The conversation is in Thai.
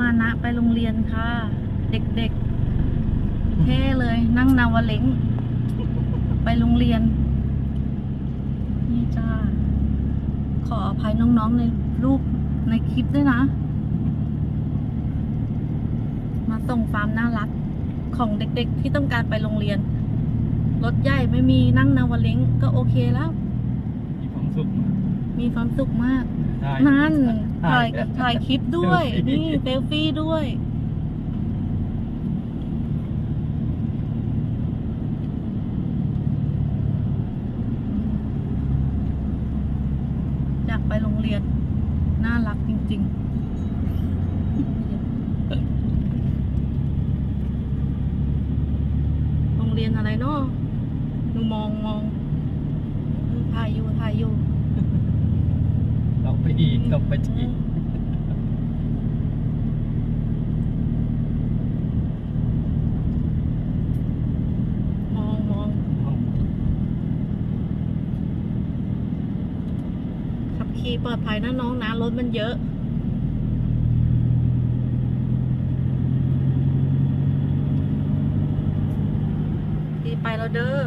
มานะไปโรงเรียนค่ะ เด็กๆเท่เลย นั่งนาวาเล้งไปโรงเรียน นี่จ้า ขออภัยน้องๆในรูปในคลิปด้วยนะ มาส่งฟาร์มน่ารัก ของเด็กๆที่ต้องการไปโรงเรียน รถใหญ่ไม่มีนั่งนาวาเล้งก็โอเคแล้วมีความสุข มีความสุขมากได้นั่นถ่ายได้ถ่ายคลิปด้วย เซลฟี่ นี่เซลฟี่ด้วย อยากไปโรงเรียน น่ารักจริง ๆ โรงเรียนอะไรเนาะหนูมองมองเออถ่ายอยู่ถ่ายอยู่ เรา ไปอีกเราไปอีกมองมองขับขี่ปลอดภัยนะน้องนะ รถมันเยอะขี่ไปแล้วเด้อ